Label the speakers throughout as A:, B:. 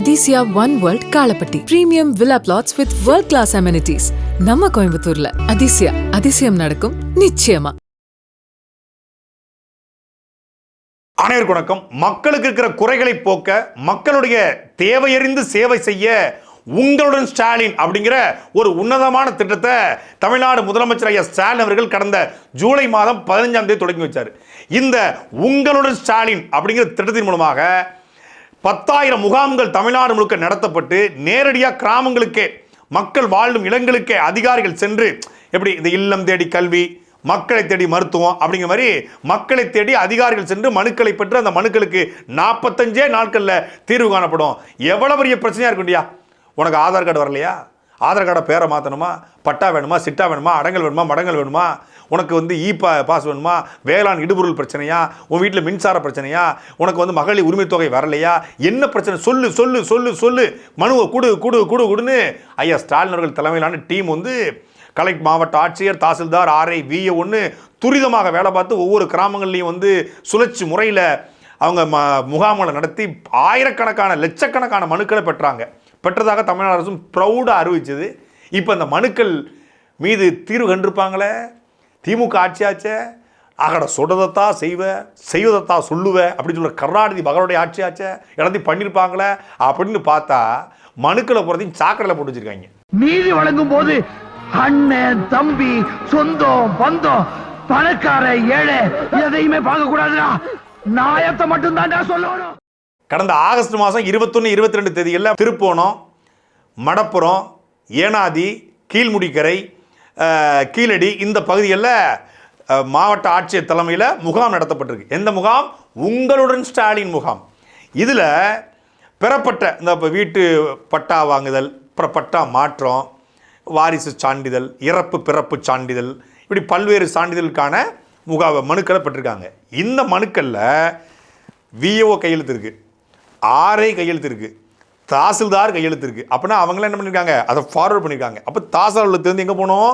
A: Athisaya one world Kalapatti premium villa plots with world class amenities நம்ம கோயம்புத்தூர்ல. அதிசயா அதிசயம் நடக்கும் நிச்சயமா.
B: அனைவருக்கு வணக்கம். மக்களுக்கு இருக்கிற குறைகளை போக்க மக்களுடைய தேவையறிந்து சேவை செய்ய உங்களுடன் ஸ்டாலின் அப்படிங்கிற ஒரு உன்னதமான திட்டத்தை தமிழ்நாடு முதலமைச்சர் ஐயா ஸ்டாலின் அவர்கள் கடந்த ஜூலை மாதம் பதினஞ்சாம் தேதி தொடங்கி வச்சார். இந்த உங்களுடன் ஸ்டாலின் அப்படிங்கிற திட்டத்தின் மூலமாக பத்தாயிரம் முகாம்கள் தமிழ்நாடு முழுக்க நடத்தப்பட்டு நேரடியாக கிராமங்களுக்கே மக்கள் வாழும் இடங்களுக்கே அதிகாரிகள் சென்று எப்படி இந்த இல்லம் தேடி கல்வி மக்களை தேடி மருத்துவம் அப்படிங்கிற மாதிரி மக்களை தேடி அதிகாரிகள் சென்று மனுக்களை பெற்று அந்த மனுக்களுக்கு நாற்பத்தஞ்சே நாட்களில் தீர்வு காணப்படும். எவ்வளோ பெரிய பிரச்சனையாக இருக்குண்டியா உனக்கு ஆதார் கார்டு வரலையா? ஆதார் கார்டை பேரை மாற்றணுமா பட்டா வேணுமா? சிட்டா வேணுமா? அடங்கல் வேணுமா? மடங்கல் வேணுமா? உனக்கு வந்து இ பா பாஸ் வேணுமா? வேளாண் இடுபொருள் பிரச்சனையா? உன் வீட்டில் மின்சார பிரச்சனையா? உனக்கு வந்து மகளிர் உரிமை தொகை வரலையா? என்ன பிரச்சனை? சொல்லு சொல்லு சொல்லு சொல்லு. மனுவை கொடு கொடு கொடு கொடுன்னு. ஐயா ஸ்டாலின் அவர்கள் தலைமையிலான டீம் வந்து கலெக்ட் மாவட்ட ஆட்சியர் தாசில்தார் ஆர்ஐ விஏ ஒன்று துரிதமாக வேலை பார்த்து ஒவ்வொரு கிராமங்கள்லையும் வந்து சுழற்சி முறையில் அவங்க ம முகாம்களை நடத்தி ஆயிரக்கணக்கான லட்சக்கணக்கான மனுக்களை பெற்றாங்க. பெற்றதாக தமிழ்நாடு அரசும் ப்ரௌடாக அறிவிச்சது. இப்போ அந்த மனுக்கள் மீது தீர்வு கண்டிருப்பாங்களே? திமுக ஆட்சியாச்சே? அகட சொல்றதத்தா செய்வ செய்வதத்தா சொல்லுவ அப்படின்னு சொல்ற கருணாநிதி மகளுடைய ஆட்சியாச்சே? எல்லாத்தையும் பண்ணியிருப்பாங்களே அப்படின்னு பார்த்தா மனுக்களை போகிறதையும் சாக்கடையில் போட்டு வச்சிருக்காங்க.
C: நீதி வழங்கும் போது அண்ணன் தம்பி சொந்தம் பந்தம் பணக்கார ஏழை எதையுமே பார்க்க கூடாதுடா நாயத்தை மட்டும் சொல்லணும்.
B: கடந்த ஆகஸ்ட் மாதம் இருபத்தொன்று இருபத்தி ரெண்டு தேதிகளில் திருப்போணம் மடப்புறம் ஏனாதி கீழ்முடிக்கரை கீழடி இந்த பகுதிகளில் மாவட்ட ஆட்சியர் தலைமையில் முகாம் நடத்தப்பட்டிருக்கு. எந்த முகாம்? உங்களுடன் ஸ்டாலின் முகாம். இதில் பெறப்பட்ட இந்த இப்போ வீட்டு பட்டா வாங்குதல் அப்புறம் பட்டா மாற்றம் வாரிசு சான்றிதழ் இறப்பு பிறப்பு சான்றிதழ் இப்படி பல்வேறு சான்றிதழுக்கான முகா மனுக்களை பெற்றிருக்காங்க. இந்த மனுக்களில் விஓ கையெழுத்து இருக்குது ஆர்ஐ கையெழுத்து இருக்குது தாசில்தார் கையெழுத்து இருக்கு அப்படின்னா அவங்களாம் என்ன பண்ணியிருக்காங்க அதை ஃபார்வர்ட் பண்ணியிருக்காங்க அப்போ தாசில்தார் அலுவலகத்துலேருந்து எங்கே போனோம்?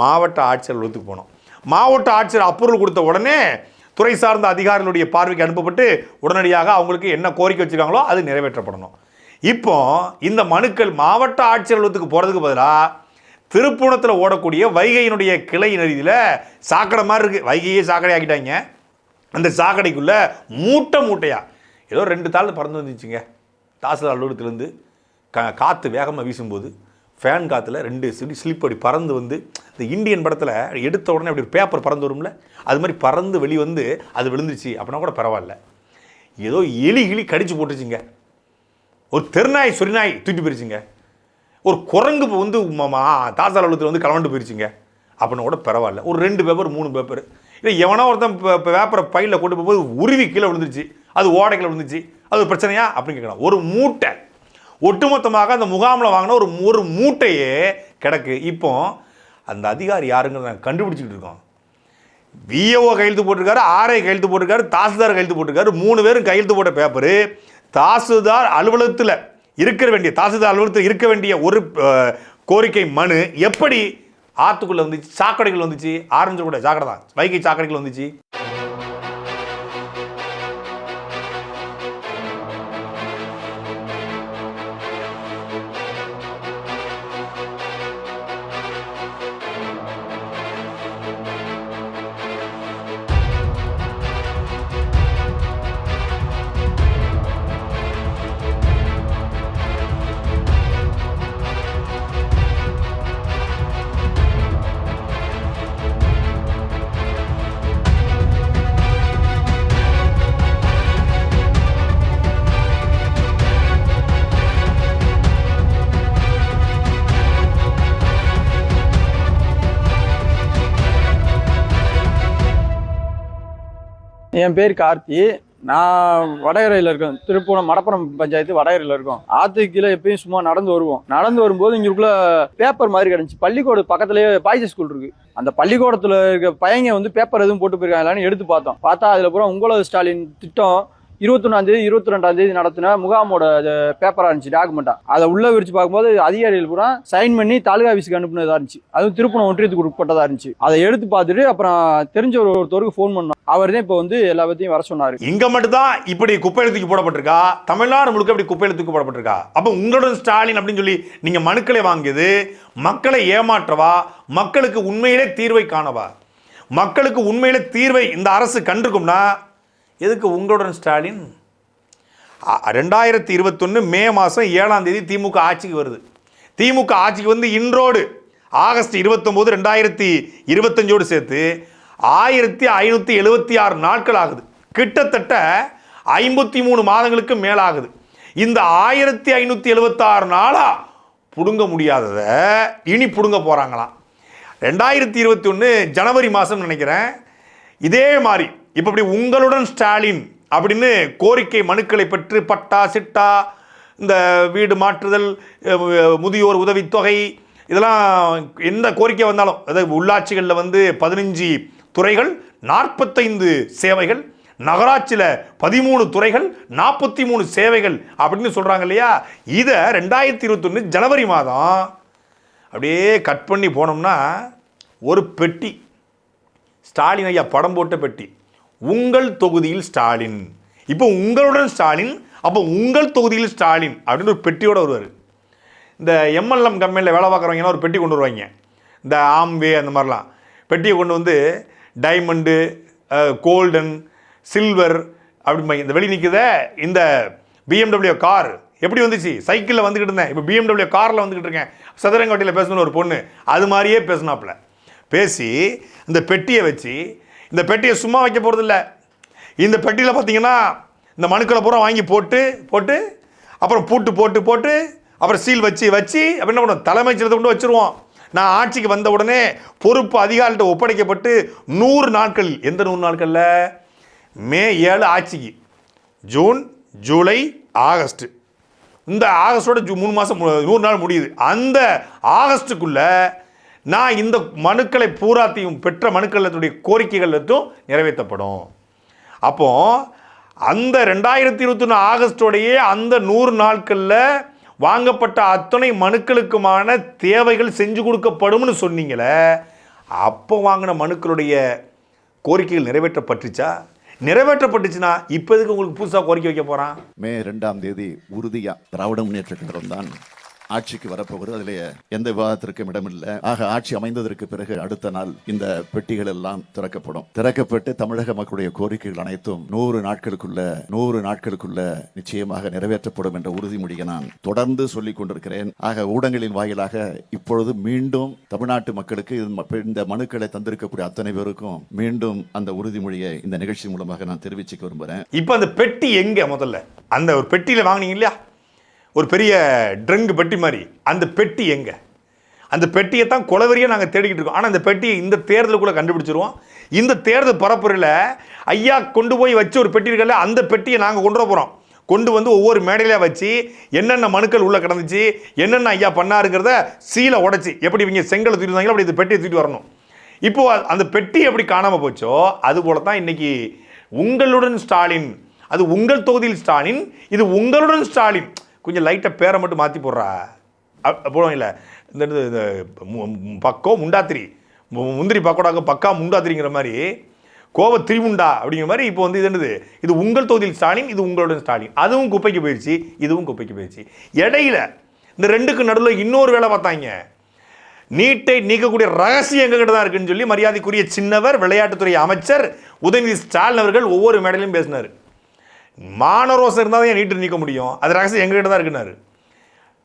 B: மாவட்ட ஆட்சியர் அலுவலகத்துக்கு போனோம். மாவட்ட ஆட்சியர் அப்ரூவல் கொடுத்த உடனே துறை சார்ந்த அதிகாரிகளுடைய பார்வைக்கு அனுப்பப்பட்டு உடனடியாக அவங்களுக்கு என்ன கோரிக்கை வச்சுருக்காங்களோ அது நிறைவேற்றப்படணும். இப்போ இந்த மனுக்கள் மாவட்ட ஆட்சியர் அலுவலகத்துக்கு போகிறதுக்கு பதிலாக திருப்புணத்தில் ஓடக்கூடிய வைகையினுடைய கிளை நதியில் சாக்கடை மாதிரி இருக்குது வைகையே சாக்கடை ஆக்கிட்டாங்க. அந்த சாக்கடைக்குள்ளே மூட்டை மூட்டையாக ஏதோ ரெண்டு தாள் பறந்து வந்துச்சுங்க. தாசில்தார் அலுவலகத்திலேருந்து கா காற்று வேகமாக வீசும்போது ஃபேன் காற்றுல ரெண்டு சிலி ஸ்லிப் அப்படி பறந்து வந்து இந்த இந்தியன் படத்தில் எடுத்த உடனே அப்படி பேப்பர் பறந்து வரும்ல அது மாதிரி பறந்து வெளி வந்து அது விழுந்துருச்சு அப்படின்னா கூட பரவாயில்ல. ஏதோ எலி கிளி கடிச்சு போட்டுச்சுங்க. ஒரு தெருநாய் சொரிநாய் தூக்கி போயிருச்சுங்க. ஒரு குரங்கு வந்து வந்து தாசால் அலுவலகத்தில் வந்து கலவண்டு போயிருச்சுங்க. அப்படின்னா கூட பரவாயில்ல. ஒரு ரெண்டு பேப்பர் மூணு பேப்பர் இல்லை எவனோ ஒருத்தன் இப்போ இப்போ பேப்பரை பையில் கொண்டு போகும்போது உருவி கீழே விழுந்துருச்சு. அது ஓடைக்கில் விழுந்துச்சு. அது ஒரு பிரச்சனையா? அப்படின்னு கேட்கலாம். ஒரு மூட்டை. ஒட்டுமொத்தமாக அந்த முகாமில் வாங்கின ஒரு ஒரு மூட்டையே கிடக்கு. இப்போ அந்த அதிகாரி யாருங்கிறத நாங்கள் கண்டுபிடிச்சிக்கிட்டு இருக்கோம். விஏஓ கையெழுத்து போட்டிருக்காரு ஆர்ஐ கையெழுத்து போட்டிருக்காரு தாசில்தார் கையெழுத்து போட்டிருக்காரு. மூணு பேரும் கையெழுத்து போட்ட பேப்பரு தாசில்தார் அலுவலகத்தில் இருக்க வேண்டிய தாசில்தார் அலுவலகத்தில் இருக்க வேண்டிய ஒரு கோரிக்கை மனு எப்படி ஆத்துக்குள்ளே வந்துச்சு? சாக்கடைகள் வந்துச்சு? ஆரஞ்சு கூட சாக்கடை தான் வைகை சாக்கடைகள் வந்துச்சு?
D: என் பேர் கார்த்தி. நான் வடகரையில் இருக்கேன். திருப்பூரம் மடப்புறம் பஞ்சாயத்து வடகரையில் இருக்கோம். ஆத்துக்கு கீழே எப்பயும் சும்மா நடந்து வருவோம். நடந்து வரும்போது இங்களுக்குள்ள பேப்பர் மாதிரி கிடந்துச்சு. பள்ளிக்கூட பக்கத்துலேயே பாய்ஸ் ஸ்கூல் இருக்கு. அந்த பள்ளிக்கூடத்தில் இருக்க பையங்க வந்து பேப்பர் எதுவும் போட்டு போயிருக்காங்களான்னு எடுத்து பார்த்தோம். பார்த்தா அதில் பூரா உங்களது ஸ்டாலின் திட்டம் இருபத்தொன்னாந்தேதி இருபத்தி ரெண்டாந்தேதி நடத்தின முகாமோட பேப்பராக இருந்துச்சு டாக்குமெண்ட்டாக அதை உள்ளே விரிச்சு பார்க்கும்போது அதிகாரிகள் பூரா சைன் பண்ணி தாலுகா ஆஃபீஸுக்கு அனுப்புனதாக இருந்துச்சு. அதுவும் திருப்பணம் ஒன்றியத்துக்கு உட்பட்டதாக இருந்துச்சு. அதை எடுத்து பார்த்துட்டு அப்புறம் தெரிஞ்ச ஒரு ஒருத்தருக்கு ஃபோன் பண்ணோம். அவர் தான் இப்போ வந்து எல்லாத்தையும் வர சொன்னார்.
B: இங்கே மட்டும்தான் இப்படி குப்பையில தூக்கி போடப்பட்டிருக்கா? தமிழ்நாடு முழுக்க இப்படி குப்பையில தூக்கி போடப்பட்டிருக்கா? அப்போ உங்களுடன் ஸ்டாலின் அப்படின்னு சொல்லி நீங்கள் மனுக்களை வாங்கியது மக்களை ஏமாற்றவா? மக்களுக்கு உண்மையிலே தீர்வை காணவா? மக்களுக்கு உண்மையிலே தீர்வை இந்த அரசு கண்டிருக்கும்னா எதுக்கு உங்களுடன் ஸ்டாலின்? ரெண்டாயிரத்தி இருபத்தொன்று மே மாதம் ஏழாம் தேதி திமுக ஆட்சிக்கு வருது. திமுக ஆட்சிக்கு வந்து இன்றோடு ஆகஸ்ட் இருபத்தொம்போது ரெண்டாயிரத்தி இருபத்தஞ்சோடு சேர்த்து ஆயிரத்தி ஐநூற்றி எழுபத்தி ஆறு நாட்கள் ஆகுது. கிட்டத்தட்ட ஐம்பத்தி மூணு மாதங்களுக்கு மேலாகுது. இந்த ஆயிரத்தி ஐநூற்றி எழுபத்தாறு நாளாக பிடுங்க முடியாததை இனி பிடுங்க போகிறாங்களாம் ரெண்டாயிரத்தி இருபத்தி ஒன்று ஜனவரி மாதம் நினைக்கிறேன். இதே மாதிரி இப்போ இப்படி உங்களுடன் ஸ்டாலின் அப்படின்னு கோரிக்கை மனுக்களை பெற்று பட்டா சிட்டா இந்த வீடு மாற்றுதல் முதியோர் உதவித்தொகை இதெல்லாம் எந்த கோரிக்கை வந்தாலும் அதாவது உள்ளாட்சிகளில் வந்து பதினஞ்சு துறைகள் நாற்பத்தைந்து சேவைகள் நகராட்சியில் பதிமூணு துறைகள் நாற்பத்தி மூணு சேவைகள் அப்படின்னு சொல்கிறாங்க இல்லையா? இதை ரெண்டாயிரத்தி இருபத்தொன்று ஜனவரி மாதம் அப்படியே கட் பண்ணி போனோம்னா ஒரு பெட்டி ஸ்டாலின் ஐயா படம் போட்ட பெட்டி. உங்கள் தொகுதியில் ஸ்டாலின். இப்போ உங்களுடன் ஸ்டாலின் அப்போ உங்கள் தொகுதியில் ஸ்டாலின் அப்படின்னு ஒரு பெட்டியோட வருவார். இந்த எம்எல்எம் கம்பெனியில் வேலை பார்க்குறவங்கன்னா ஒரு பெட்டி கொண்டு வருவாங்க? இந்த ஆம்வே அந்த மாதிரிலாம். பெட்டியை கொண்டு வந்து டைமண்டு கோல்டன் சில்வர் அப்படிம்பாங்க இந்த வெளி நிற்குத இந்த பிஎம்டபிள்யூ கார் எப்படி வந்துச்சு? சைக்கிளில் வந்துக்கிட்டு இருந்தேன். இப்போ பிஎம்டபிள்யூ காரில் வந்துக்கிட்டு இருக்கேன். சதுரங்கோட்டையில் பேசணும்னு ஒரு பொண்ணு. அது மாதிரியே பேசினாப்புல. பேசி இந்த பெட்டியை வச்சு இந்த பெட்டியை சும்மா வைக்க போகிறதில்ல இந்த பெட்டியில் பார்த்தீங்கன்னா இந்த மனுக்களை பூரா வாங்கி போட்டு போட்டு அப்புறம் பூட்டு போட்டு போட்டு அப்புறம் சீல் வச்சு வச்சு அப்புறம் என்ன பண்ணுவோம்? தலைமைச் செயலகத்தை கொண்டு வச்சிருவோம். நான் ஆட்சிக்கு வந்த உடனே பொறுப்பு அதிகாரிகிட்ட ஒப்படைக்கப்பட்டு நூறு நாட்கள் எந்த நூறு நாட்களில்? மே ஏழு ஆட்சிக்கு. June July August. இந்த ஆகஸ்டோட ஜூ மூணு மாதம் நூறு நாள் முடியுது. அந்த ஆகஸ்ட்டுக்குள்ளே நான் இந்த மனுக்களை பூராத்தையும் பெற்ற மனுக்களுடைய கோரிக்கைகள் நிறைவேற்றப்படும். அப்போ அந்த ரெண்டாயிரத்தி இருபத்தி ஒன்று ஆகஸ்டோடையே அந்த நூறு நாட்களில் வாங்கப்பட்ட அத்தனை மனுக்களுக்குமான தேவைகள் செஞ்சு கொடுக்கப்படும்னு சொன்னீங்களே அப்போ வாங்கின மனுக்களுடைய கோரிக்கைகள் நிறைவேற்றப்பட்டுச்சா? நிறைவேற்றப்பட்டுச்சுன்னா இப்போ எதுக்கு உங்களுக்கு புதுசாக கோரிக்கை வைக்க போகிறான்
E: மே ரெண்டாம் தேதி உறுதியாக திராவிட முன்னேற்ற கழகம் தான் ஆட்சிக்கு வரப்போகிறது. அதில் எந்த விவாதத்திற்கும் இடமில்லை. ஆக ஆட்சி அமைந்ததற்கு பிறகு அடுத்த நாள் இந்த பெட்டிகள் எல்லாம் திறக்கப்படும். திறக்கப்பட்டு தமிழக மக்களுடைய கோரிக்கைகள் அனைத்தும் நூறு நாட்களுக்குள்ள நூறு நாட்களுக்குள்ள நிச்சயமாக நிறைவேற்றப்படும் என்ற உறுதிமொழியை நான் தொடர்ந்து சொல்லிக் கொண்டிருக்கிறேன். ஆக ஊடகங்களின் வாயிலாக இப்பொழுது மீண்டும் தமிழ்நாட்டு மக்களுக்கு ம- இந்த மனுக்களை தந்திருக்கக்கூடிய அத்தனை பேருக்கும் மீண்டும் அந்த உறுதிமொழியை இந்த நிகழ்ச்சி மூலமாக நான் தெரிவிச்சுக்க விரும்புகிறேன்.
B: இப்போ அந்த பெட்டி எங்கே முதல்ல? அந்த ஒரு பெட்டியில் வாங்குனீங்க இல்லையா? ஒரு பெரிய ட்ரங்கு பெட்டி மாதிரி. அந்த பெட்டி எங்கே? அந்த பெட்டியை தான் குலவரியாக நாங்கள் தேடிக்கிட்டு இருக்கோம். ஆனால் அந்த பெட்டியை இந்த தேர்தலுக்குள்ளே கண்டுபிடிச்சிருவோம். இந்த தேர்தல் பரப்புரையில் ஐயா கொண்டு போய் வச்சு ஒரு பெட்டி இருக்கல அந்த பெட்டியை நாங்கள் கொண்டு போகிறோம் கொண்டு வந்து ஒவ்வொரு மேடையிலையாக வச்சு என்னென்ன மனுக்கள் உள்ளே கிடந்துச்சு என்னென்ன ஐயா பண்ணாருங்கிறத சீலை உடைச்சி எப்படி இவங்க செங்கலை தூக்கி வந்தாங்களோ அப்படி இந்த பெட்டியை தூக்கிட்டு வரணும். இப்போ அந்த பெட்டி எப்படி காணாமல் போச்சோ அது போல தான் இன்னைக்கு உங்களுடன் ஸ்டாலின் அது உங்கள் தொகுதியில் ஸ்டாலின் இது உங்களுடன் ஸ்டாலின். கொஞ்சம் லைட்டாக பேரை மட்டும் மாற்றி போடுறா. போடுவோம் இல்லை. இந்த இந்த மு- பக்கோ முண்டாத்திரி. மு- முந்திரி பக்கோடாக்க பக்கா முண்டாத்திரிங்கிற மாதிரி கோவ திரிமுண்டா அப்படிங்கிற மாதிரி இப்போ வந்து இது என்னது? இது உங்கள் தொகுதியில் ஸ்டாலின் இது உங்களோட ஸ்டாலின். அதுவும் குப்பைக்கு போயிடுச்சு இதுவும் குப்பைக்கு போயிடுச்சு இடையில இந்த ரெண்டுக்கு நடுவில் இன்னொரு வேலை பார்த்தாங்க. நீட்டை நீக்கக்கூடிய ரகசியம் எங்ககிட்ட தான் இருக்குன்னு சொல்லி மரியாதைக்குரிய சின்னவர் விளையாட்டுத்துறை அமைச்சர் உதயநிதி ஸ்டாலின் அவர்கள் ஒவ்வொரு மேடையிலும் பேசினார். மானரோசம் இருந்தால் தான் நீட்டு நீக்க முடியும். அது ரகசியம் எங்ககிட்ட தான் இருக்குனாரு.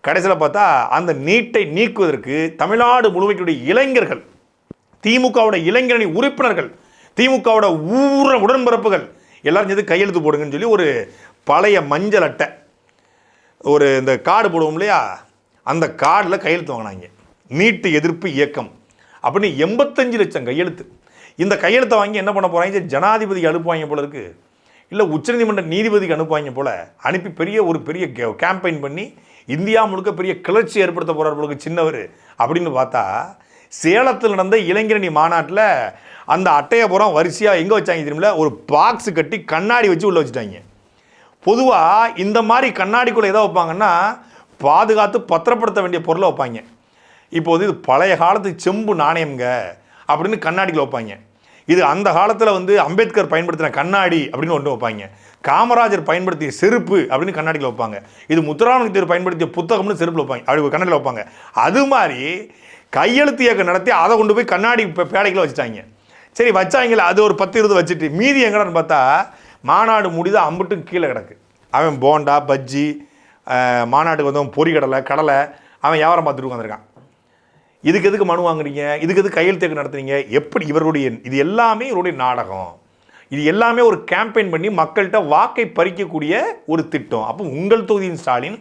B: கடைசியில் பார்த்தா அந்த நீட்டை நீக்குவதற்கு தமிழ்நாடு முழுமைக்குடைய இளைஞர்கள் திமுகவோட இளைஞரணி உறுப்பினர்கள் திமுகவோட ஊர உடன்பிறப்புகள் எல்லாரும் சேர்ந்து கையெழுத்து போடுங்கன்னு சொல்லி ஒரு பழைய மஞ்சள் அட்டை ஒரு இந்த கார்டு போடுவோம் இல்லையா? அந்த கார்டில் கையெழுத்து வாங்கினாங்க. நீட்டு எதிர்ப்பு இயக்கம் அப்படின்னு எண்பத்தஞ்சு லட்சம் கையெழுத்து. இந்த கையெழுத்தை வாங்கி என்ன பண்ண போகிறாங்க ஜனாதிபதி அனுப்புவாங்க போல இருக்குது இல்லை உச்சநீதிமன்ற நீதிபதிக்கு அனுப்புவாங்க போல அனுப்பி பெரிய ஒரு பெரிய கேம்பெயின் பண்ணி இந்தியா முழுக்க பெரிய கிளர்ச்சி ஏற்படுத்த போகிறார் போல சின்னவர் அப்படின்னு பார்த்தா சேலத்தில் நடந்த இளைஞரணி மாநாட்டில் அந்த அட்டையபுரம் வரிசையாக எங்கே வச்சாங்க தெரியுமில ஒரு பாக்ஸ் கட்டி கண்ணாடி வச்சு உள்ளே வச்சுட்டாங்க. பொதுவாக இந்த மாதிரி கண்ணாடிக்குள்ளே எதை வைப்பாங்கன்னா பாதுகாத்து பத்திரப்படுத்த வேண்டிய பொருளை வைப்பாங்க. இப்போது இது பழைய காலத்து செம்பு நாணயம்ங்க அப்படின்னு கண்ணாடிக்குள்ளே வைப்பாங்க. இது அந்த காலத்தில் வந்து அம்பேத்கர் பயன்படுத்தின கண்ணாடி அப்படின்னு ஒன்று வைப்பாங்க. காமராஜர் பயன்படுத்திய செருப்பு அப்படின்னு கண்ணாடியில் வைப்பாங்க. இது முத்துராமலிங்கத்தேவர் பயன்படுத்திய புத்தகம்னு செருப்பில் வைப்பாங்க. அப்படி கண்ணாடியில் வைப்பாங்க. அது மாதிரி கையெழுத்து இயக்கம் நடத்தி அதை கொண்டு போய் கண்ணாடி இப்போ பேடைக்குள்ள வச்சுட்டாங்க. சரி வச்சாங்களே அது ஒரு பத்து இருபது வச்சுட்டு மீதி எங்கடான்னு பார்த்தா மாநாடு முடிது அம்புட்டும் கீழே கிடக்கு. அவன் போண்டா பஜ்ஜி மாநாட்டுக்கு வந்தவன் பொரிகடலை கடலை அவன் வியாபாரம் பார்த்துட்டு வந்திருக்கான் இதுக்கு எதுக்கு மனு வாங்குறீங்க? இதுக்கு எதுக்கு கையெழுத்து நடத்துறீங்க? எப்படி இவருடைய இது எல்லாமே இவருடைய நாடகம். இது எல்லாமே ஒரு கேம்பெயின் பண்ணி மக்கள்கிட்ட வாக்கை பறிக்கக்கூடிய ஒரு திட்டம். அப்போ உங்கள் தொகுதியின் ஸ்டாலின்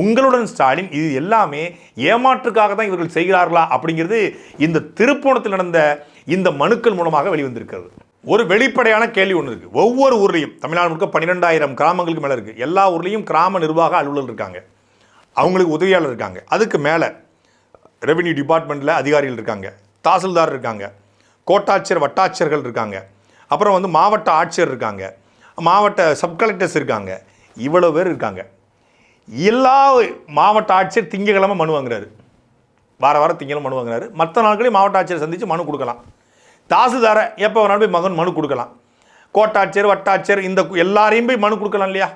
B: உங்களுடன் ஸ்டாலின் இது எல்லாமே ஏமாற்றுக்காக தான் இவர்கள் செய்கிறார்களா அப்படிங்கிறது இந்த திருப்போணத்தில் நடந்த இந்த மனுக்கள் மூலமாக வெளிவந்திருக்கிறது. ஒரு வெளிப்படையான கேள்வி ஒன்று இருக்குது ஒவ்வொரு ஊர்லேயும் தமிழ்நாடு முழுக்க பன்னிரெண்டாயிரம் கிராமங்களுக்கு மேலே இருக்குது எல்லா ஊர்லேயும் கிராம நிர்வாக அலுவலர் இருக்காங்க. அவங்களுக்கு உதவியாளர் இருக்காங்க. அதுக்கு மேலே ரெவென்யூ டிபார்ட்மெண்ட்டில் அதிகாரிகள் இருக்காங்க தாசில்தார் இருக்காங்க கோட்டாட்சியர் வட்டாட்சியர்கள் இருக்காங்க அப்புறம் வந்து மாவட்ட ஆட்சியர் இருக்காங்க மாவட்ட சப் கலெக்டர்ஸ் இருக்காங்க இவ்வளோ பேர் இருக்காங்க. எல்லா மாவட்ட ஆட்சியர் திங்கக்கிழமை மனு வாங்குறாரு. வார வாரம் திங்களும் மனு வாங்குறாரு. மற்ற நாட்களையும் மாவட்ட ஆட்சியர் சந்தித்து மனு கொடுக்கலாம். தாசில்தாரை எப்போ வேணாலும் போய் மகன் மனு கொடுக்கலாம். கோட்டாட்சியர் வட்டாட்சியர் இந்த எல்லாரையும் போய் மனு கொடுக்கலாம் இல்லையா?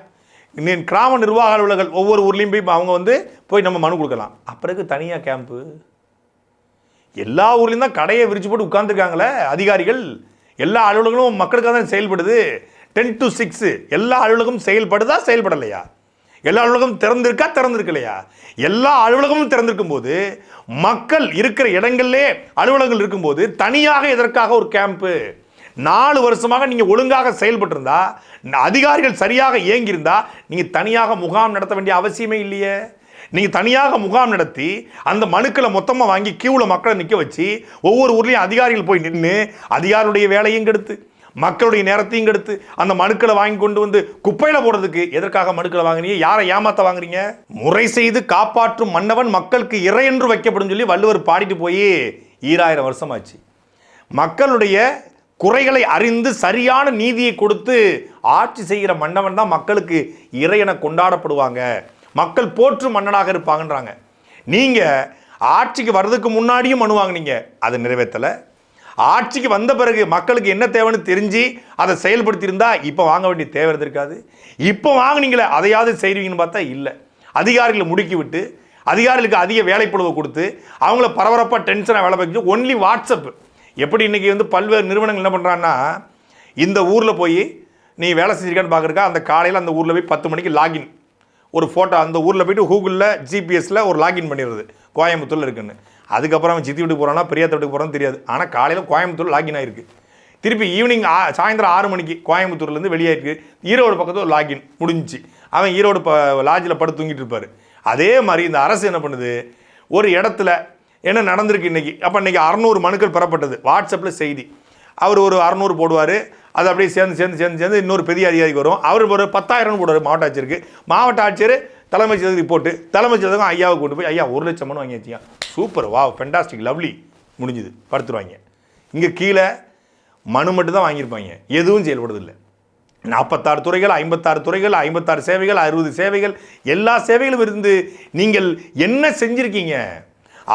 B: இன்னும் கிராம நிர்வாக அலுவலர்கள் ஒவ்வொரு ஊர்லேயும் போய் அவங்க வந்து போய் நம்ம மனு கொடுக்கலாம். அப்புறக்கு தனியாக கேம்ப்பு எல்லா ஊர்லேயும் தான் கடையை விரிச்சு போட்டு உட்காந்துருக்காங்களே அதிகாரிகள். எல்லா அலுவலகங்களும் மக்களுக்காக தான் செயல்படுது. டென் டு சிக்ஸு எல்லா அலுவலகமும் செயல்படுதா செயல்படலையா? எல்லா அலுவலகமும் திறந்திருக்கா திறந்திருக்கலையா? எல்லா அலுவலகமும் திறந்திருக்கும் போது மக்கள் இருக்கிற இடங்கள்லே அலுவலகங்கள் இருக்கும்போது தனியாக இதற்காக ஒரு கேம்ப்பு நாலு வருஷமாக நீங்கள் ஒழுங்காக செயல்பட்டிருந்தா அதிகாரிகள் சரியாக இயங்கியிருந்தா நீங்கள் தனியாக முகாம் நடத்த வேண்டிய அவசியமே இல்லையே. நீங்கள் தனியாக முகாம் நடத்தி அந்த மனுக்களை மொத்தமாக வாங்கி கியூவில் மக்களை நிற்க வச்சு ஒவ்வொரு ஊர்லேயும் அதிகாரிகள் போய் நின்று அதிகாரியுடைய வேலையும் கெடுத்து மக்களுடைய நேரத்தையும் கெடுத்து அந்த மனுக்களை வாங்கி கொண்டு வந்து குப்பையில் போடுறதுக்கு எதற்காக மனுக்களை வாங்குறீங்க யாரை ஏமாத்த வாங்குறீங்க? முறை செய்து காப்பாற்றும் மன்னவன் மக்களுக்கு இறை என்று வைக்கப்படும் சொல்லி வள்ளுவர் பாடிட்டு போய் ஈராயிரம் வருஷமாச்சு. மக்களுடைய குறைகளை அறிந்து சரியான நீதியை கொடுத்து ஆட்சி செய்கிற மன்னவன் தான் மக்களுக்கு இறையென கொண்டாடப்படுவாங்க. மக்கள் போற்றும் மன்னனாக இருப்பாங்கன்றாங்க. நீங்கள் ஆட்சிக்கு வர்றதுக்கு முன்னாடியும் மனு வாங்கினீங்க. அதை நிறைவேற்றலை. ஆட்சிக்கு வந்த பிறகு மக்களுக்கு என்ன தேவைன்னு தெரிஞ்சு அதை செயல்படுத்தியிருந்தா இப்போ வாங்க வேண்டிய தேவை இருந்திருக்காது. இப்போ வாங்கினீங்களே அதையாவது செய்வீங்கன்னு பார்த்தா இல்லை. அதிகாரிகளை முடுக்கி விட்டு அதிகாரிகளுக்கு அதிக வேலைப்பளுவை கொடுத்து அவங்கள பரபரப்பாக டென்ஷனாக வேலை பார்க்க ஒன்லி வாட்ஸ்அப் எப்படி இன்றைக்கி வந்து பல்வேறு நிறுவனங்கள் என்ன பண்ணுறான்னா இந்த ஊரில் போய் நீ வேலை செஞ்சிருக்கான்னு பார்க்குறக்கா அந்த காலையில் அந்த ஊரில் போய் பத்து மணிக்கு லாகின் ஒரு ஃபோட்டோ அந்த ஊரில் போயிட்டு கூகுளில் ஜிபிஎஸில் ஒரு லாகின் பண்ணிடுறது கோயம்புத்தூரில் இருக்குன்னு. அதுக்கப்புறம் அவன் சித்தி வீட்டுக்கு போகிறானா பெரியாத்த வீட்டுக்கு போகிறான்னு தெரியாது. ஆனால் காலையில் கோயம்புத்தூர் லாகின் ஆகிருக்கு திருப்பி ஈவினிங் ஆ சாயந்தரம் ஆறு மணிக்கு கோயம்புத்தூர்லேருந்து வெளியாயிருக்கு ஈரோடு பக்கத்தில் ஒரு லாகின் முடிஞ்சிச்சு. அவன் ஈரோடு ப லாட்ஜில் படுத்து தூங்கிட்டு இருப்பார். அதே மாதிரி இந்த அரசு என்ன பண்ணுது? ஒரு இடத்துல என்ன நடந்திருக்கு இன்னைக்கு? அப்போ இன்றைக்கி அறநூறு மனுக்கள் பெறப்பட்டது. வாட்ஸ்அப்பில் செய்தி. அவர் ஒரு அறநூறு போடுவார். அது அப்படியே சேர்ந்து சேர்ந்து சேர்ந்து சேர்ந்து இன்னொரு பெரிய அதிகாரிக்கு வரும். அவர் ஒரு பத்தாயிரம் போடுவார் மாவட்ட ஆட்சியருக்கு. மாவட்ட ஆட்சியர் தலைமைச் செய்தி ரிப்போர்ட்டு தலைமைச் செயலகம் ஐயாவுக்கு கொண்டு போய் ஐயா ஒரு லட்சம் மனு வாங்கி வச்சியா சூப்பர் வா ஃபென்டாஸ்டிக் லவ்லி முடிஞ்சுது. படுத்துருவாங்க. இங்கே கீழே மனு மட்டும் தான் வாங்கியிருப்பாங்க. எதுவும் செயல்படுறதில்லை. நாற்பத்தாறு துறைகள் ஐம்பத்தாறு துறைகள் ஐம்பத்தாறு சேவைகள் அறுபது சேவைகள் எல்லா சேவைகளும் இருந்து நீங்கள் என்ன செஞ்சுருக்கீங்க?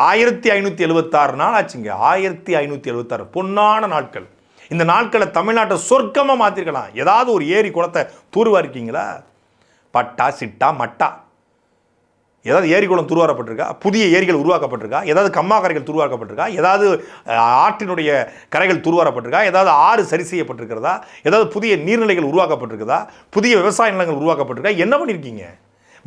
B: ஆயிரத்தி ஐநூற்றி எழுபத்தாறு நாள் ஆச்சுங்க ஆயிரத்தி ஐநூற்றி எழுபத்தாறு பொன்னான நாட்கள். இந்த நாட்களை தமிழ்நாட்டை சொர்க்கமாக மாற்றிருக்கலாம் ஏதாவது ஒரு ஏரி குளத்தை தூர்வா இருக்கீங்களா? பட்டா சிட்டா மட்டா. ஏதாவது ஏரி குளம் துருவாரப்பட்டிருக்கா? புதிய ஏரிகள் உருவாக்கப்பட்டிருக்கா? ஏதாவது கம்மா கரைகள் துருவாக்கப்பட்டிருக்கா ஏதாவது ஆற்றினுடைய கரைகள் துருவாரப்பட்டிருக்கா? ஏதாவது ஆறு சரி செய்யப்பட்டிருக்கிறதா? ஏதாவது புதிய நீர்நிலைகள் உருவாக்கப்பட்டிருக்குதா புதிய விவசாய நிலங்கள் உருவாக்கப்பட்டிருக்கா? என்ன பண்ணியிருக்கீங்க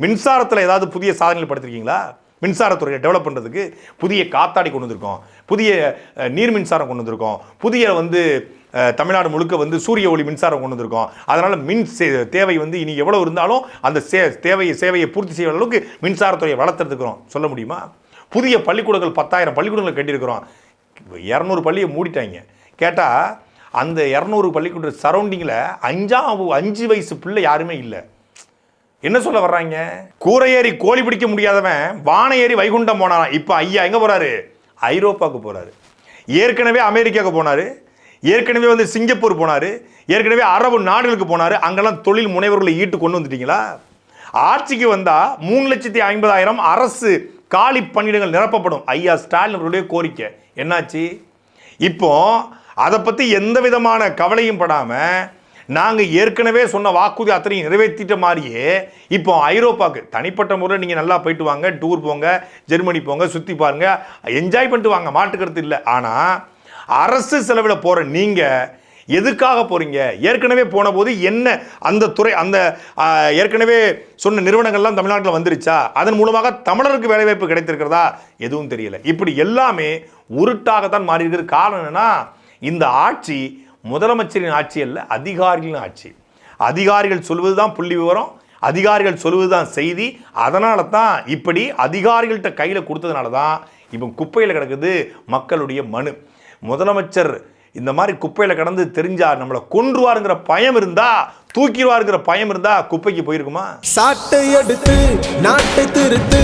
B: மின்சாரத்தில் ஏதாவது புதிய சாதனைகள் படுத்திருக்கீங்களா? மின்சாரத்துறையை டெவலப் பண்ணுறதுக்கு புதிய காத்தாடி கொண்டு வந்திருக்கோம். புதிய நீர் மின்சாரம் கொண்டு வந்திருக்கோம். புதிய வந்து தமிழ்நாடு முழுக்க வந்து சூரிய ஒளி மின்சாரம் கொண்டு வந்திருக்கோம். அதனால் மின் சே- தேவை வந்து இனி எவ்வளோ இருந்தாலும் அந்த சே தேவையை சேவையை பூர்த்தி செய்கிற அளவுக்கு மின்சாரத்துறையை வளர்த்துறதுக்கிறோம் சொல்ல முடியுமா? புதிய பள்ளிக்கூடங்கள் பத்தாயிரம் பள்ளிக்கூடங்கள் கட்டியிருக்கிறோம். இரநூறு பள்ளியை மூடிட்டாங்க. கேட்டால் அந்த இரநூறு பள்ளிக்கூட சரௌண்டிங்கில் அஞ்சாம் அஞ்சு வயசு பிள்ளை யாருமே இல்லை. என்ன சொல்ல வர்றாங்க? கூரை ஏறி கோழி பிடிக்க முடியாதவன் வானை ஏறி வைகுண்டம் போனாராம் இப்போ ஐயா எங்கே போகிறாரு ஐரோப்பாவுக்கு போகிறாரு ஏற்கனவே அமெரிக்காவுக்கு போனார். ஏற்கனவே வந்து சிங்கப்பூர் போனார். ஏற்கனவே அரபு நாடுகளுக்கு போனார். அங்கெல்லாம் தொழில் முனைவர்களை ஈட்டு கொண்டு வந்துட்டீங்களா? ஆட்சிக்கு வந்தால் மூணு லட்சத்தி ஐம்பதாயிரம் அரசு காலி பணியிடங்கள் நிரப்பப்படும். ஐயா ஸ்டாலின் அவருடைய கோரிக்கை. என்னாச்சு? இப்போ அதை பற்றி எந்த விதமான கவலையும் படாமல் நாங்கள் ஏற்கனவே சொன்ன வாக்குறுதி அத்தனையும் நிறைவேற்றிட்ட மாதிரியே இப்போ ஐரோப்பாவுக்கு தனிப்பட்ட முறையில் நீங்கள் நல்லா போயிட்டு வாங்க டூர் போங்க ஜெர்மனி போங்க சுற்றி பாருங்க என்ஜாய் பண்ணிட்டு வாங்க மாட்டுக்கிறது இல்லை. ஆனால் அரசு செலவில் போகிற நீங்கள் எதுக்காக போகிறீங்க ஏற்கனவே போன போது என்ன அந்த துறை அந்த ஏற்கனவே சொன்ன நிறுவனங்கள்லாம் தமிழ்நாட்டில் வந்துருச்சா? அதன் மூலமாக தமிழருக்கு வேலைவாய்ப்பு கிடைத்திருக்கிறதா? எதுவும் தெரியல. இப்படி எல்லாமே உருட்டாகத்தான் மாறி இருக்கிற காரணம் என்னன்னா இந்த ஆட்சி முதலமைச்சரின் ஆட்சி அல்ல அதிகாரிகளின் ஆட்சி. அதிகாரிகள் சொல்வது தான் புள்ளி விவரம் அதிகாரிகள் சொல்வது தான் செய்தி. அதனால தான் இப்படி அதிகாரிகள்கிட்ட கையில் கொடுத்ததுனால தான் இப்போ குப்பையில் கிடக்குது மக்களுடைய மனு. முதலமைச்சர் இந்த மாதிரி குப்பையில் கடந்து தெரிஞ்சா நம்மளை கொன்றுவாருங்கிற பயம் இருந்தா தூக்கிடுவாருங்கிற பயம் இருந்தா குப்பைக்கு போயிருக்குமா?
F: சாட்டை எடுத்து நாட்டை திருத்து.